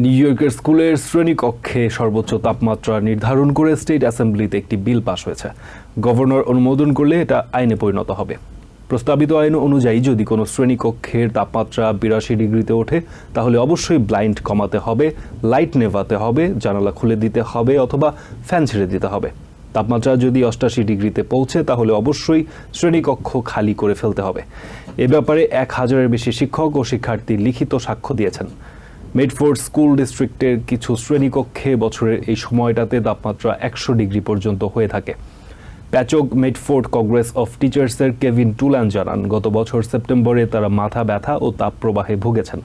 New ইয়র্কের স্কুলের শ্রেণীকক্ষে সর্বোচ্চ তাপমাত্রা নির্ধারণ করে স্টেট অ্যাসেম্বলিতে একটি বিল পাশ হয়েছে। গভর্নর অনুমোদন করলে এটা আইনে পরিণত হবে। প্রস্তাবিত আইন অনুযায়ী যদি কোনো শ্রেণীকক্ষের তাপমাত্রা বিরাশি ডিগ্রিতে ওঠে, তাহলে অবশ্যই ব্লাইন্ড কমাতে হবে, লাইট নেভাতে হবে, জানালা খুলে দিতে হবে অথবা ফ্যান ছেড়ে দিতে হবে। তাপমাত্রা যদি অষ্টাশি ডিগ্রিতে পৌঁছে, তাহলে অবশ্যই শ্রেণীকক্ষ খালি করে ফেলতে হবে। এ ব্যাপারে এক হাজারের বেশি শিক্ষক ও শিক্ষার্থী লিখিত সাক্ষ্য দিয়েছেন। মেডফোর্ড স্কুল ডিস্ট্রিক্টের কিছু শ্রেণীকক্ষে বছরের এই সময়টাতে তাপমাত্রা একশো ডিগ্রি পর্যন্ত হয়ে থাকে। প্যাচক মেডফোর্ড কংগ্রেস অফ টিচার্সের কেভিন টুল্যান জানান, গত বছর সেপ্টেম্বরে তারা মাথা ব্যথা ও তাপপ্রবাহে ভুগেছেন।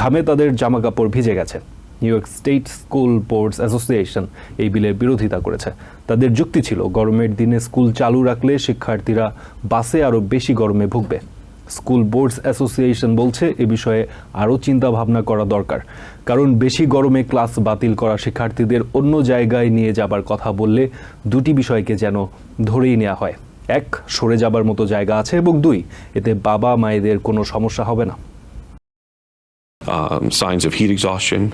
ঘামে তাদের জামাকাপড় ভিজে গেছে। New York State School Boards Association এই বিলের বিরোধিতা করেছে। তাদের যুক্তি ছিল, গরমের দিনে স্কুল চালু রাখলে শিক্ষার্থীরা বাসে আরও বেশি গরমে ভুগবে। স্কুল বোর্ডস অ্যাসোসিয়েশন বলছে এ বিষয়ে আরও চিন্তা ভাবনা করা দরকার কারণ বেশি গরমে ক্লাস বাতিল করা শিক্ষার্থীদের অন্য জায়গায় নিয়ে যাবার কথা বললে দুটি বিষয়কে যেন ধরেই নেওয়া হয় এক সরে যাবার মতো জায়গা আছে এবং দুই এতে বাবা মায়েদের কোনো সমস্যা হবে না um, signs of heat exhaustion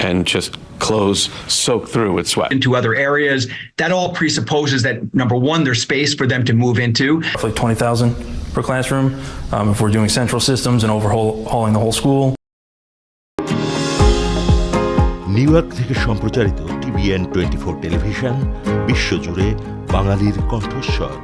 and just clothes soaked through with sweat. into other areas. That all presupposes that number one, there's space for them to move into. roughly 20,000 per classroom. Um, if we're doing central systems and overhauling the whole school, New York থেকে সম্প্রচারিত TVN twenty four television বিশ্বজুড়ে বাঙালির কণ্ঠস্বর